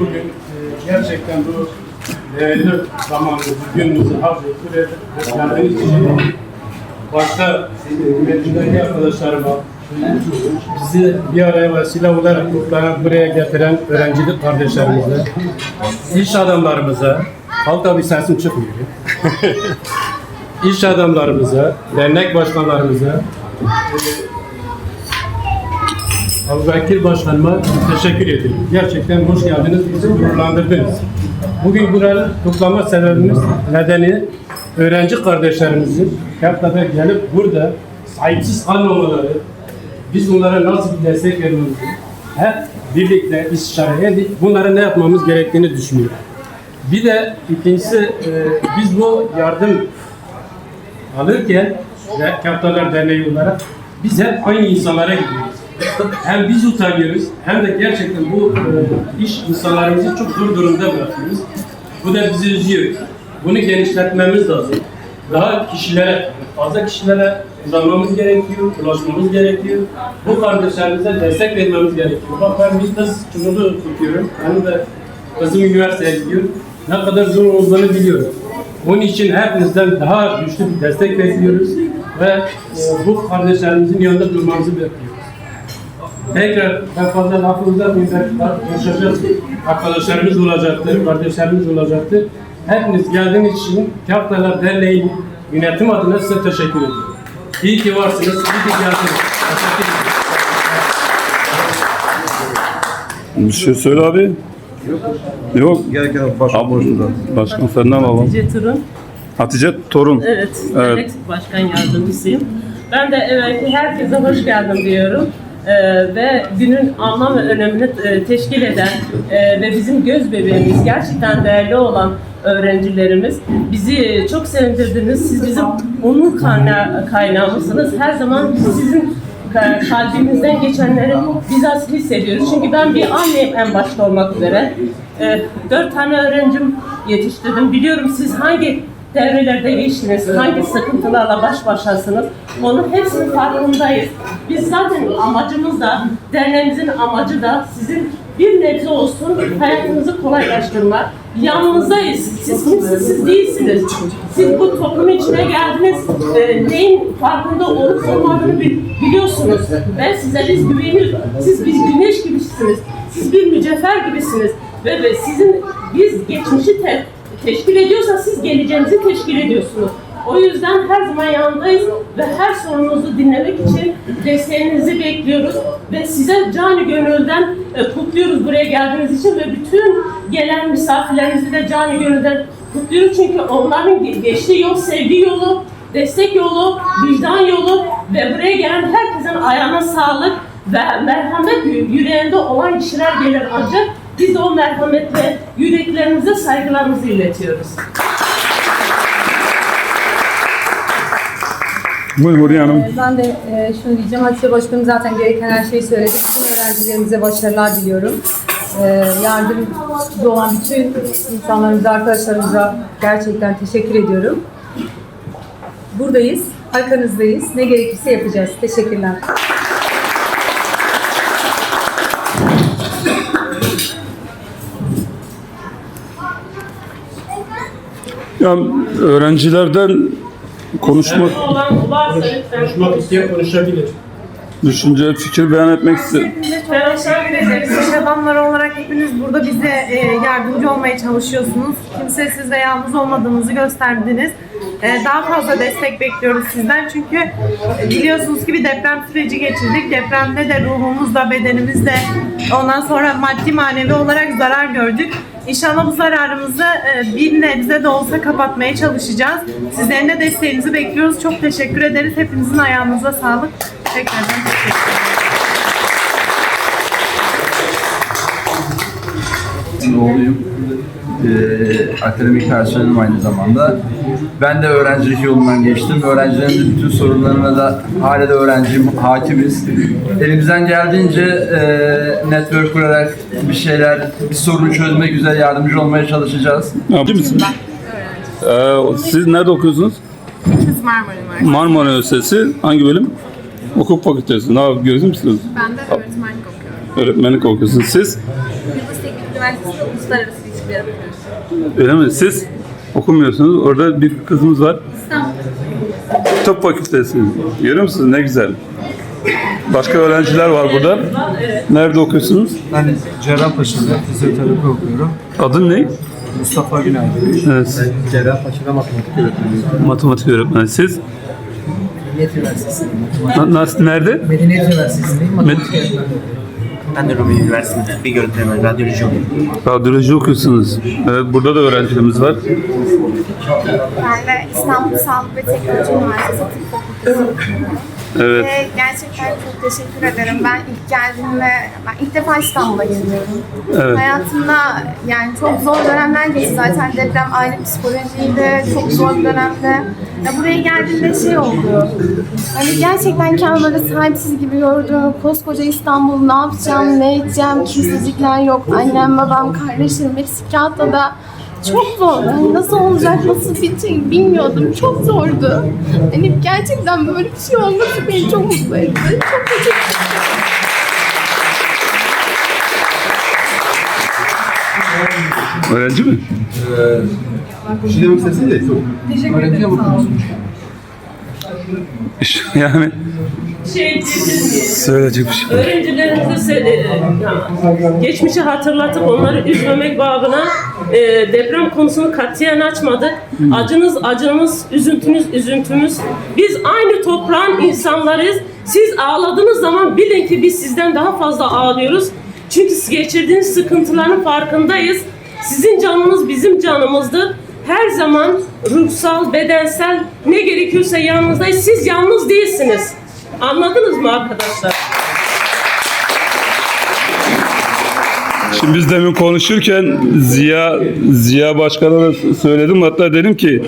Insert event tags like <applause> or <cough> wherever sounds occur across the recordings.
Bugün e, gerçekten bu değerli zamanımızı, günümüzü harcayıp buraya geldiğiniz için başta metindeki arkadaşlarıma bizi bir araya vesile olarak toplayan, buraya getiren öğrencilik kardeşlerimize, iş adamlarımıza, halk tabi sesim çıkmıyor. <laughs> iş adamlarımıza, dernek başkanlarımıza, Abubekir Başkanıma teşekkür ediyorum. Gerçekten hoş geldiniz, bizi gururlandırdınız. Bugün buraya toplama sebebimiz nedeni öğrenci kardeşlerimizin Kepler'e gelip burada sahipsiz kalmamaları, biz onlara nasıl bir destek vermemizi hep birlikte istişare edip bunlara ne yapmamız gerektiğini düşünüyorum. Bir de ikincisi e, biz bu yardım alırken ve Kaptanlar Derneği olarak biz hep aynı insanlara gidiyoruz. Hem biz utanıyoruz hem de gerçekten bu e, iş insanlarımızı çok zor durumda bırakıyoruz. Bu da bizi üzüyor. Bunu genişletmemiz lazım. Daha kişilere, fazla kişilere uzanmamız gerekiyor, ulaşmamız gerekiyor. Bu kardeşlerimize destek vermemiz gerekiyor. Bak ben bir kız çocuğu tutuyorum. Benim de kızım üniversiteye gidiyor. Ne kadar zor olduğunu biliyorum. Onun için hepinizden daha güçlü bir destek bekliyoruz ve e, bu kardeşlerimizin yanında durmanızı bekliyoruz. Tekrar ben fazla lafı uzatmayayım. Belki konuşacağız. Arkadaşlarımız olacaktır, kardeşlerimiz olacaktır. Hepiniz geldiğiniz için Kaftalar Derneği yönetim adına size teşekkür ediyorum. İyi ki varsınız, iyi ki geldiniz. Teşekkür ederim. Bir şey söyle abi. Yok. Gel gel başkan boşluğunda. Başkan senden alalım. Hatice Turun. Hatice Torun. Evet, Evet. dernek başkan yardımcısıyım. Ben de evet herkese hoş geldin diyorum. Ee, ve günün anlam ve önemini e, teşkil eden e, ve bizim göz bebeğimiz gerçekten değerli olan öğrencilerimiz bizi çok sevindirdiniz. Siz bizim onur kayna kaynağımızsınız. Her zaman sizin ka- kalbimizden geçenleri bizzat hissediyoruz. Çünkü ben bir anneyim en başta olmak üzere. Ee, dört tane öğrencim yetiştirdim. Biliyorum siz hangi devrelerde geçtiniz, hangi sıkıntılarla baş başasınız, onun hepsinin farkındayız. Biz zaten amacımız da, derneğimizin amacı da sizin bir nebze olsun hayatınızı kolaylaştırmak. Yanınızdayız. Siz kimsiniz, siz değilsiniz. Siz bu toplumun içine geldiniz. E, neyin farkında olup olmadığını bil- biliyorsunuz. Ben size biz güveniyoruz. Siz biz güneş gibisiniz. Siz bir mücevher gibisiniz. Ve, ve sizin biz geçmişi te- teşkil ediyorsa siz geleceğinizi teşkil ediyorsunuz. O yüzden her zaman yanındayız ve her sorununuzu dinlemek için desteğinizi bekliyoruz ve size canı gönülden e, kutluyoruz buraya geldiğiniz için ve bütün gelen misafirlerimizi de canı gönülden kutluyoruz çünkü onların ge- geçtiği yol sevgi yolu, destek yolu, vicdan yolu ve buraya gelen herkesin ayağına sağlık ve merhamet yü- yüreğinde olan kişiler gelir ancak biz o merhametle yüreklerimize saygılarımızı iletiyoruz. Buyur Huriye Hanım. Ee, Ben de e, şunu diyeceğim. Hatice Başkanım zaten gereken her şeyi söyledi. Bütün öğrencilerimize başarılar diliyorum. Ee, Yardımcı olan bütün insanlarımıza, arkadaşlarımıza gerçekten teşekkür ediyorum. Buradayız, arkanızdayız. Ne gerekirse yapacağız. Teşekkürler. Ya öğrencilerden konuşmak, olan varsa lütfen Konuşmak isteyen konuşabilir. düşünce, fikir beyan etmek istedim. Hepinize çok teşekkür ederiz. İş adamları olarak hepiniz burada bize e, yardımcı olmaya çalışıyorsunuz. Kimsesiz ve yalnız olmadığınızı gösterdiniz. E, daha fazla destek bekliyoruz sizden çünkü e, biliyorsunuz ki bir deprem süreci geçirdik. Depremde de ruhumuzla, bedenimizle ondan sonra maddi manevi olarak zarar gördük. İnşallah bu zararımızı e, bir nebze de olsa kapatmaya çalışacağız. Sizlerin de desteğinizi bekliyoruz. Çok teşekkür ederiz. Hepinizin ayağınıza sağlık. Tekrardan teşekkür ederim. Oğluyum. Ee, akademik personelim aynı zamanda. Ben de öğrencilik yolundan geçtim. Öğrencilerin de bütün sorunlarına da hala da öğrenciyim, hakimiz. Elimizden geldiğince e, network kurarak bir şeyler, bir sorunu çözmek üzere yardımcı olmaya çalışacağız. Yapıyor musunuz? Ee, siz nerede okuyorsunuz? Kız Marmara Üniversitesi. Marmara Üniversitesi. Hangi bölüm? Hukuk Fakültesi. Ne yapıyorsunuz? Musunuz? Ben de öğretmenlik okuyorum. Öğretmenlik okuyorsunuz. Siz? Yıldız Teknik Üniversitesi'nde uluslararası. Öyle mi? Siz okumuyorsunuz. Orada bir kızımız var. İstanbul. Tıp Fakültesi. Görüyor musunuz? Ne güzel. Başka öğrenciler var burada. Nerede okuyorsunuz? Ben Cerrahpaşa'da fizyoterapi okuyorum. Adın ne? Mustafa Günay. Evet. Cerrahpaşa'da matematik öğretmeniyim. Matematik öğretmeni. Siz? Medeniyet Üniversitesi'ndeyim. Na- nasıl, nerede? Medeniyet Üniversitesi'ndeyim. Matematik öğretmeniyim. Ben de Rumeli Üniversitesi'nde bir görüntüleme, radyoloji okuyorum. Radyoloji okuyorsunuz. Evet, burada da öğrencilerimiz var. Ben de İstanbul Sağlık ve Teknoloji Üniversitesi Tıp Fakültesi okuyorum. Evet. Ve gerçekten çok teşekkür ederim. Ben ilk geldiğimde, ben ilk defa İstanbul'a geliyorum. Evet. Hayatımda yani çok zor dönemler geçti zaten deprem aile psikolojiydi, çok zor bir dönemde. Ya buraya geldiğimde şey oldu. Hani gerçekten kendimi sahipsiz gibi gördüm. Koskoca İstanbul ne yapacağım, ne edeceğim, kimsecikler yok. Annem, babam, kardeşlerim hepsi Kağıtlı'da. Çok zordu. Hani nasıl olacak, nasıl bitecek bilmiyordum. Çok zordu. Hani gerçekten böyle bir şey olması beni çok mutlu etti. Çok teşekkür ederim. Öğrenci mi? Şimdi demek istesin de çok. Öğrenci ama <laughs> yani Şey söyleyecek bir şey. öğrencilerimize e, geçmişi hatırlatıp onları üzmemek babına e, deprem konusunu katiyen açmadık. Acınız acımız, üzüntünüz üzüntümüz. Biz aynı toprağın insanlarıyız. Siz ağladığınız zaman bilin ki biz sizden daha fazla ağlıyoruz. Çünkü geçirdiğiniz sıkıntıların farkındayız. Sizin canınız bizim canımızdır. Her zaman ruhsal, bedensel ne gerekiyorsa yanınızdayız. Siz yalnız değilsiniz. Anladınız mı arkadaşlar? Şimdi biz demin konuşurken Ziya Ziya Başkan'a da söyledim hatta dedim ki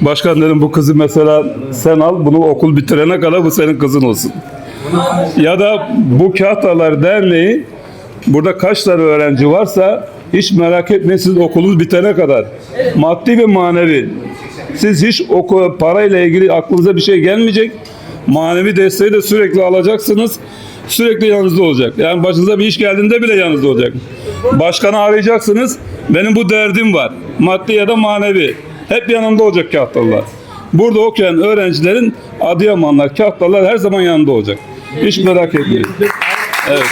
Başkan dedim bu kızı mesela sen al bunu okul bitirene kadar bu senin kızın olsun. Ya da bu Kahtalar Derneği burada kaç tane öğrenci varsa hiç merak etmeyin siz okulunuz bitene kadar. Maddi ve manevi. Siz hiç oku, parayla ilgili aklınıza bir şey gelmeyecek. Manevi desteği de sürekli alacaksınız. Sürekli yanınızda olacak. Yani başınıza bir iş geldiğinde bile yanınızda olacak. Başkanı arayacaksınız. Benim bu derdim var. Maddi ya da manevi. Hep yanında olacak Kahtalılar. Burada okuyan öğrencilerin Adıyamanlar, Kahtalılar her zaman yanında olacak. Hiç merak etmeyin. Evet.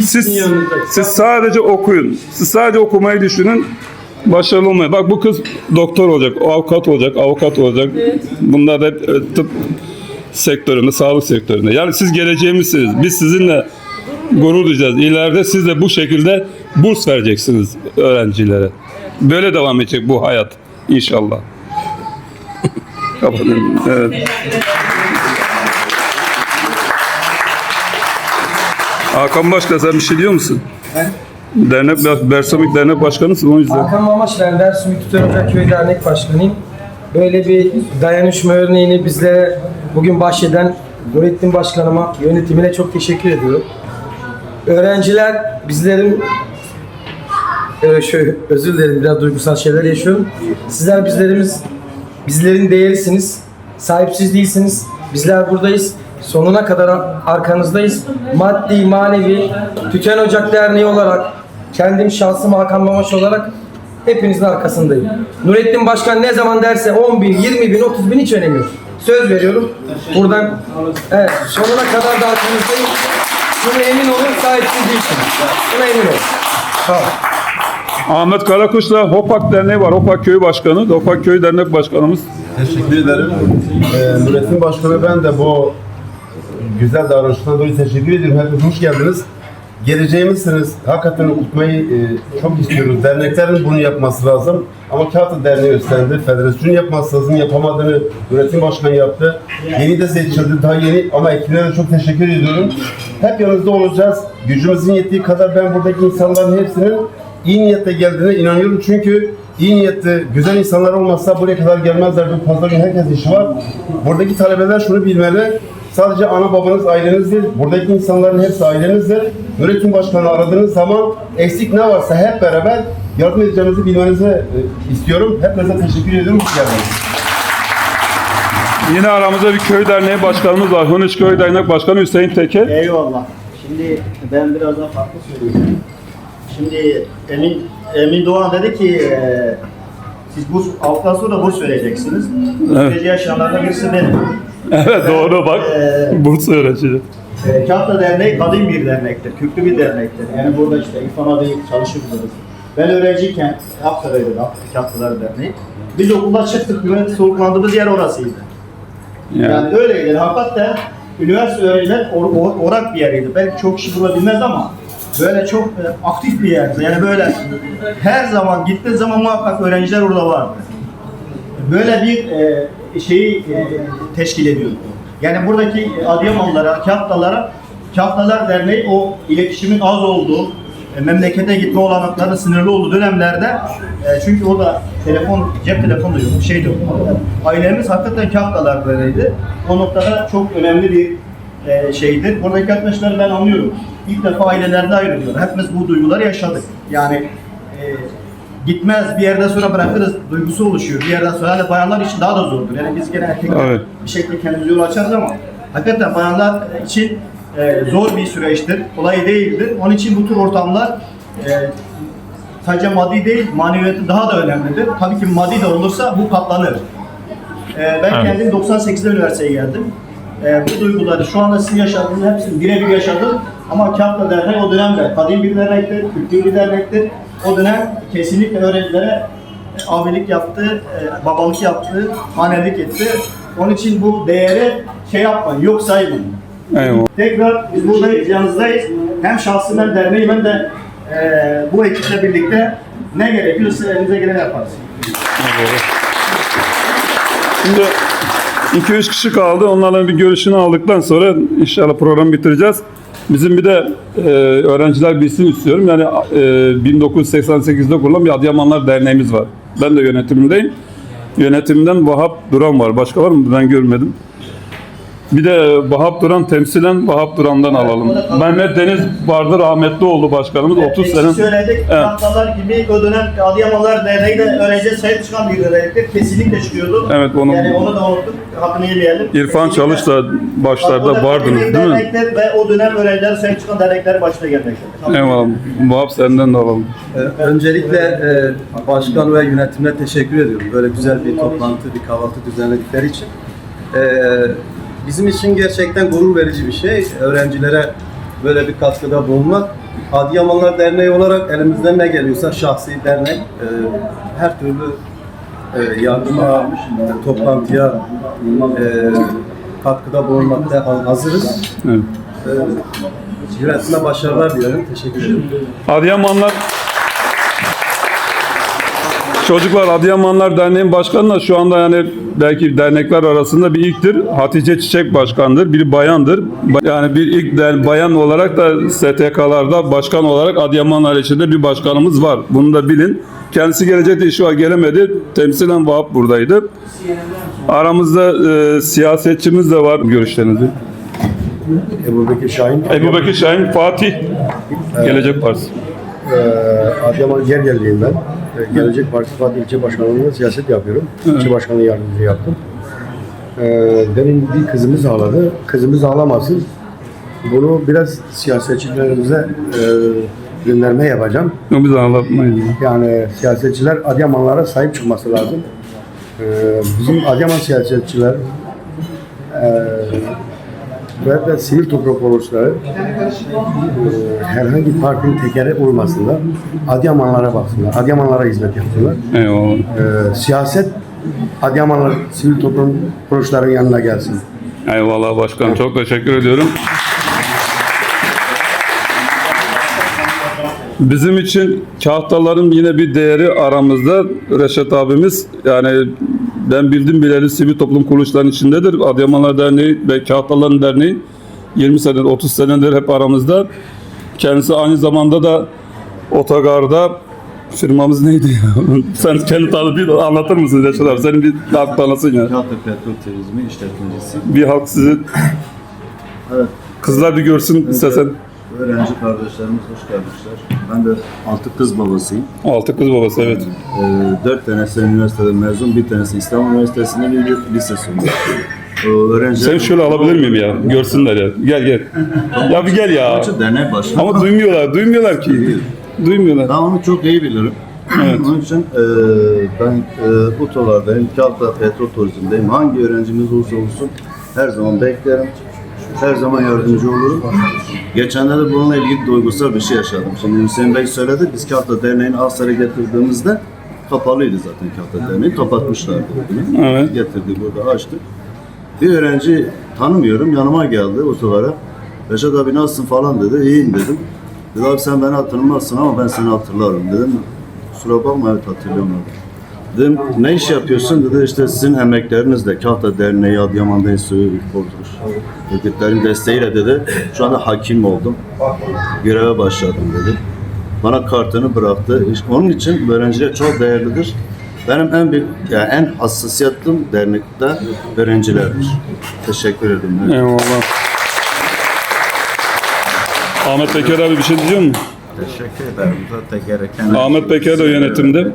Siz, siz sadece okuyun. Siz sadece okumayı düşünün. Başarılı olmayı. Bak bu kız doktor olacak, avukat olacak, avukat olacak. Bunlar da e, tıp sektöründe, sağlık sektöründe. Yani siz geleceğimizsiniz. Biz sizinle gurur duyacağız. İleride siz de bu şekilde burs vereceksiniz öğrencilere. Böyle devam edecek bu hayat inşallah. <laughs> Kapatın. Evet. Hakan Başkan sen bir şey diyor musun? Dernek, Bersomik Dernek Başkanısın o yüzden. Hakan Mamaş ben Dersumik Tütön Ocak Köy Dernek Başkanıyım. Böyle bir dayanışma örneğini bizlere bugün bahşeden Nurettin Başkanıma, yönetimine çok teşekkür ediyorum. Öğrenciler bizlerin ee, şöyle özür dilerim biraz duygusal şeyler yaşıyorum. Sizler bizlerimiz bizlerin değerisiniz. Sahipsiz değilsiniz. Bizler buradayız. Sonuna kadar arkanızdayız. Maddi, manevi, Tüten Ocak Derneği olarak, kendim şahsım Hakan Mamaş olarak hepinizin arkasındayım. Nurettin Başkan ne zaman derse 10 bin, 20 bin, 30 bin hiç önemi yok. Söz veriyorum. Buradan evet, sonuna kadar da arkanızdayım. Şuna emin olun sahipsiz değilsiniz. Şuna emin olun. Olun. Ahmet Karakuş'la Hopak Derneği var. Hopak Köyü Başkanı. Hopak Köyü Dernek Başkanımız. Teşekkür ederim. Ee, Nurettin Başkan'a ben de bu güzel davranışından dolayı teşekkür ediyorum. Hepiniz hoş geldiniz. geleceğimizsiniz. Hakikaten okutmayı e, çok istiyoruz. Derneklerin bunu yapması lazım. Ama Kağıtlı Derneği üstlendi. Federasyon yapması lazım. Yapamadığını yönetim başkanı yaptı. Yeni de seçildi. Daha yeni ama ekibine çok teşekkür ediyorum. Hep yanınızda olacağız. Gücümüzün yettiği kadar ben buradaki insanların hepsinin iyi niyetle geldiğine inanıyorum. Çünkü iyi niyetli, güzel insanlar olmazsa buraya kadar gelmezler. Fazla gün herkes işi var. Buradaki talebeler şunu bilmeli. Sadece ana babanız aileniz değil, buradaki insanların hepsi ailenizdir. Yönetim başkanı aradığınız zaman eksik ne varsa hep beraber yardım edeceğinizi bilmenizi e, istiyorum. Hepinize teşekkür ediyorum. Hoş geldiniz. Yine aramızda bir köy derneği başkanımız var. Huniç Köy Dernek Başkanı Hüseyin Teker. Eyvallah. Şimdi ben biraz daha farklı söyleyeceğim. Şimdi Emin Emin Doğan dedi ki e, siz bu hafta sonra burs vereceksiniz. Bu Evet. süreci yaşayanlardan birisi benim. Evet doğru bak. Bursa öğrencisi. E, Kağıtlı Derneği kadim bir dernektir, köklü bir dernektir. Yani burada işte İrfan adayı çalışıyoruz. Ben öğrenciyken Aksaray'da Kağıtlılar Derneği. Biz okulda çıktık, üniversite soluklandığımız yer orasıydı. Yani. Yani öyleydi. Hakikaten üniversite öğrenciler or- or- orak bir yeriydi. Belki çok kişi burada bilmez ama böyle çok e, aktif bir yerdi. Yani böyle her zaman gittiği zaman muhakkak öğrenciler orada vardı. Böyle bir e, şeyi e, teşkil ediyordu. Yani buradaki Adıyamanlılara, Kağıtlılara, Kağıtlılar Derneği o iletişimin az olduğu, e, memlekete gitme olanaklarının sınırlı olduğu dönemlerde e, çünkü o da telefon, cep telefonu yok, şey de. Ailemiz hakikaten Kağıtlılar Derneği'ydi. O noktada çok önemli bir e, şeydir. Buradaki arkadaşları ben anlıyorum. İlk defa ailelerde ayrılıyor. Hepimiz bu duyguları yaşadık. Yani e, gitmez bir yerden sonra bırakırız duygusu oluşuyor. Bir yerden sonra hani bayanlar için daha da zordur. Yani biz gene erkekler Evet. bir şekilde kendimizi yol açarız ama hakikaten bayanlar için e, zor bir süreçtir. Kolay değildir. Onun için bu tür ortamlar e, sadece maddi değil maneviyatı daha da önemlidir. Tabii ki maddi de olursa bu katlanır. E, ben kendim 98'de üniversiteye geldim. E, bu duyguları şu anda sizin yaşadığınız hepsini birebir yaşadım. Ama Kağıtlı Dernek o dönemde kadim bir dernektir, kültürlü bir dernektir. O dönem kesinlikle öğrencilere e, abilik yaptı, e, babalık yaptı, hanelik etti. Onun için bu değeri şey yapmayın, yok saymayın. Eyvallah. Tekrar biz buradayız, yanınızdayız. Hem şahsım hem derneğim hem de e, bu ekiple birlikte ne gerekiyorsa elinize geleni yaparız. Şimdi 2-3 kişi kaldı. Onlarla bir görüşünü aldıktan sonra inşallah programı bitireceğiz. Bizim bir de e, öğrenciler bilsin istiyorum. Yani e, 1988'de kurulan bir Adıyamanlar Derneğimiz var. Ben de yönetimindeyim. Yönetimden Vahap Duran var. Başka var mı? Ben görmedim. Bir de Vahap Duran temsilen Vahap Duran'dan alalım. Mehmet Deniz vardı rahmetli oldu başkanımız 30 Eksik sene. söyledik. Evet. Tahtalar gibi o dönem Adıyamanlar Derneği de öğrenciye sahip çıkan bir dernektir. Kesinlikle çıkıyordu. Evet, onu- Yani onu da unuttuk. Hakkını yemeyelim. İrfan Kesinlikle. Çalış da başlarda O da vardınız değil mi? dernekler Ve o dönem öğrenciler sahip çıkan dernekler başta gelmektedir. Eyvallah. Vahap senden de alalım. Ee, Öncelikle e, başkan ve yönetimine teşekkür ediyorum. Böyle güzel bir toplantı, bir kahvaltı düzenledikleri için. Ee, Bizim için gerçekten gurur verici bir şey. Öğrencilere böyle bir katkıda bulunmak. Adıyamanlar Derneği olarak elimizden ne geliyorsa şahsi dernek e, her türlü e, yardıma, e, toplantıya e, katkıda bulunmakta ha- hazırız. Evet. E, Yönetime başarılar dilerim. Teşekkür ederim. Adıyamanlar Çocuklar Adıyamanlar Derneği'nin başkanı da şu anda yani belki dernekler arasında bir ilktir. Hatice Çiçek başkandır. Bir bayandır. Ba- Yani bir ilk der, bayan olarak da STK'larda başkan olarak Adıyamanlar içinde bir başkanımız var. Bunu da bilin. Kendisi gelecekti şu an gelemedi. Temsilen Vahap buradaydı. Aramızda e, siyasetçimiz de var. Görüşlerinizi. Ebu Bekir Şahin. Ebu Bekir Şahin Fatih. Gelecek Partisi. Ee, Adıyaman Gergerliyim ben. Gelecek Partisi Fatih İlçe Başkanlığı'nda siyaset yapıyorum. İlçe Başkanlığı yardımcılığı yaptım. Ee, demin bir kızımız ağladı. Kızımız ağlamasın. Bunu biraz siyasetçilerimize e, gönderme yapacağım. Biz anlatmayız. Yani siyasetçiler Adıyamanlara sahip çıkması lazım. Ee, bizim Adıyaman siyasetçiler e, ve de sivil toplum kuruluşları e, herhangi partinin tekeri olmasınlar. Adıyamanlara baksınlar. Adıyamanlara hizmet yapsınlar. Eyvallah. Ee, siyaset Adıyamanlar sivil toplum kuruluşlarının yanına gelsin. Eyvallah başkanım. Çok teşekkür ediyorum. Bizim için Kahtaların yine bir değeri aramızda. Reşat abimiz yani ben bildim bileli sivil toplum kuruluşlarının içindedir. Adıyamanlar Derneği ve Kahtaların Derneği 20 senedir 30 senedir hep aramızda. Kendisi aynı zamanda da otogarda firmamız neydi ya? <laughs> Sen kendi tanıtıyı anlatır mısın Reşat abi? Senin bir halk tanısın ya. Kağıt Petrol Turizmi işletmecisi. Bir halk sizi Evet. kızlar bir görsün istesen. Öğrenci kardeşlerimiz hoş gelmişler. Ben de altı kız babasıyım. Altı kız babası evet. Ee, dört tanesi üniversiteden mezun, bir tanesi İstanbul Üniversitesi'nde bir lise sonunda. O öğrenciler... Sen şöyle alabilir miyim ya? Görsünler ya. Gel gel. Ya bir gel ya. Dernek başkanı. Ama duymuyorlar, duymuyorlar ki. Duymuyorlar. Ben onu çok iyi bilirim. Evet. Onun için e, ben e, UTO'lardayım, Kalta Petrol Turizm'deyim. Hangi öğrencimiz olursa olsun her zaman beklerim. Her zaman yardımcı olurum. Geçenlerde bununla ilgili duygusal bir şey yaşadım. Şimdi Hüseyin Bey söyledi, biz Kalta Derneği'ni Asar'a getirdiğimizde kapalıydı zaten Kalta Derneği. Kapatmışlardı. Evet. Getirdik burada açtık. Bir öğrenci tanımıyorum yanıma geldi otolara. Reşat abi nasılsın falan dedi. İyiyim dedim. Dedi abi sen beni hatırlamazsın ama ben seni hatırlarım dedim. Kusura bakma evet hatırlıyorum. Dedim ne iş yapıyorsun? Dedi işte sizin emeklerinizle Kahta Derneği Adıyaman Enstitüsü kurtuluş örgütlerin desteğiyle dedi. Şu anda hakim oldum. Göreve başladım dedi. Bana kartını bıraktı. İşte onun için öğrenciler çok değerlidir. Benim en büyük yani en hassasiyetim dernekte öğrencilerdir. Teşekkür ederim. Eyvallah. Ahmet Peker abi bir şey diyecek misin? teşekkür ederim. Zaten gereken Ahmet Peker de yönetimde.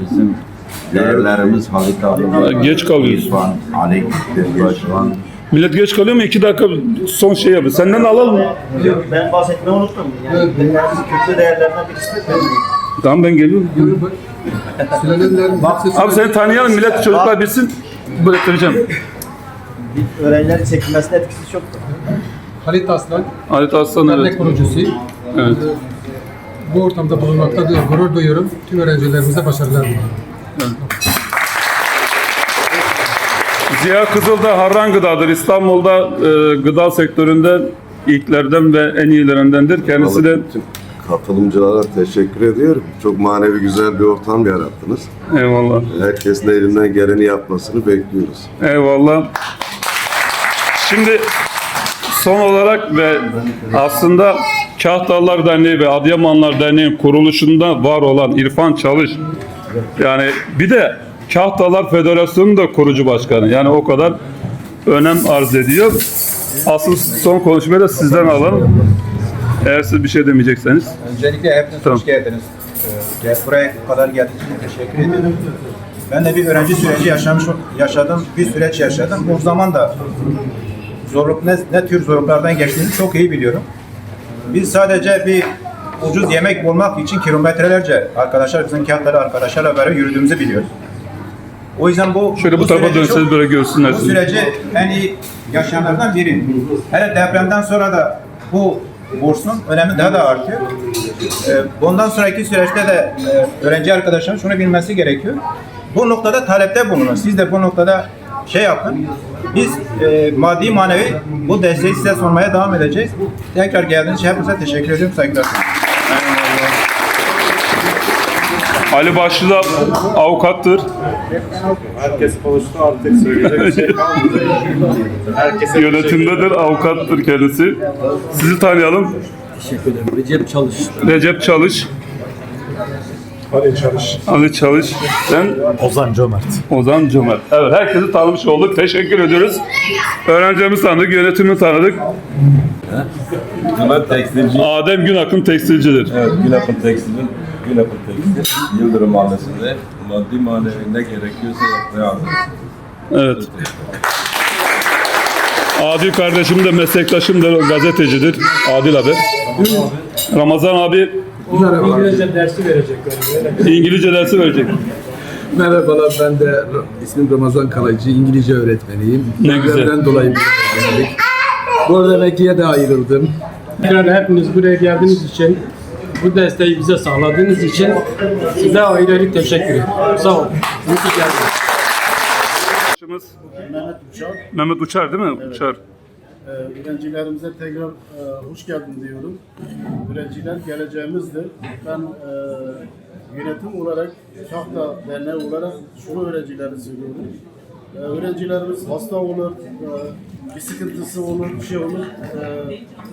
Bizim değerlerimiz Halit abi. Geç kalıyor. İrfan, Ali Başkan. Millet geç kalıyor mu? İki dakika son şey yapıyor. Senden alalım mı? Ben bahsetmeyi unuttum. Yani köklü değerlerden birisi de. Tamam ben geliyorum. Abi seni tanıyalım. Millet çocuklar bilsin. Bıraktıracağım. Öğrencilerin çekilmesine etkisi çoktur. Halit Aslan, Halit Aslan evet. dernek kurucusu. evet. Bu ortamda bulunmakta da gurur duyuyorum. Tüm öğrencilerimize başarılar diliyorum. Ziya Kızıldağ Harran Gıda'dır. İstanbul'da e, gıda sektöründe ilklerden ve en iyilerindendir. Kendisi de Bütün katılımcılara teşekkür ediyorum. Çok manevi güzel bir ortam yarattınız. eyvallah. Herkesin elinden geleni yapmasını bekliyoruz. Eyvallah. Şimdi son olarak ve aslında Kahtalılar Derneği ve Adıyamanlar Derneği'nin kuruluşunda var olan İrfan Çalış yani bir de Kahtalar Federasyonu da kurucu başkanı. Yani o kadar önem arz ediyor. Asıl son konuşmayı da sizden alalım. Eğer siz bir şey demeyecekseniz. Öncelikle hepiniz Tamam. hoş geldiniz. Ee, Buraya kadar geldiğiniz için teşekkür ederim. Ben de bir öğrenci süreci yaşamış, yaşadım, bir süreç yaşadım. O zaman da zorluk ne, ne tür zorluklardan geçtiğini çok iyi biliyorum. Biz sadece bir ucuz yemek bulmak için kilometrelerce arkadaşlar, bizim kağıtları arkadaşlarla beraber yürüdüğümüzü biliyoruz. O yüzden bu Şöyle bu tarafa süreci dönseniz böyle görsünler Bu süreci en iyi yaşayanlardan biri. Hele depremden sonra da bu bursun önemi daha da artıyor. Ee, Bundan sonraki süreçte de e, öğrenci arkadaşlarım şunu bilmesi gerekiyor. Bu noktada talepte bulunun. Siz de bu noktada şey yapın. Biz e, maddi manevi bu desteği size sunmaya devam edeceğiz. Tekrar geldiğiniz için hepinize teşekkür ediyorum. Saygılar. Ali Başlı da avukattır. Herkes konuştu artık söyleyecek bir şey kalmadı. Herkese Yönetimdedir, avukattır kendisi. Sizi tanıyalım. Teşekkür ederim. Recep Çalış. Recep Çalış. Hadi çalış. Ali Çalış. Sen Ozan Cömert. Ozan Cömert. Evet herkesi tanımış olduk. Teşekkür ediyoruz. Öğrencimizi tanıdık, yönetimini tanıdık. Bunlar tekstilci. Adem Günak'ın tekstilcidir. Evet, Günapın Tekstil'in Günapın Tekstil Yıldırım Mahallesi'nde maddi manevi ne gerekiyorsa yapmaya hazırız. Evet. Adil kardeşim de meslektaşım da gazetecidir. Adil abi. Ramazan abi İngilizce dersi verecekler. İngilizce dersi verecek. Merhabalar ben de ismim Ramazan Kalaycı. İngilizce öğretmeniyim. Ne güzel. Dolayı buraya geldik. Bu arada Mekke'ye de ayrıldım. Tekrar hepiniz buraya geldiğiniz için, bu desteği bize sağladığınız için size ayrı ayrı teşekkür ederim. Sağ olun. Ki geldiniz. Mehmet Uçar. Mehmet Uçar değil mi? Uçar. Ee, öğrencilerimize tekrar e, hoş geldin diyorum. Öğrenciler geleceğimizdir. Ben e, yönetim olarak, Kahta Derneği olarak şunu öğrencilere söylüyorum. Ee, öğrencilerimiz hasta olur, e, bir sıkıntısı olur, bir şey olur.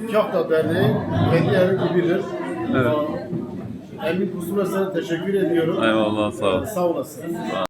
E, Kahta Derneği kendi yeri gibidir. Evet. Elmin kusura sana teşekkür ediyorum. Eyvallah sağ ol. Sağ olasın.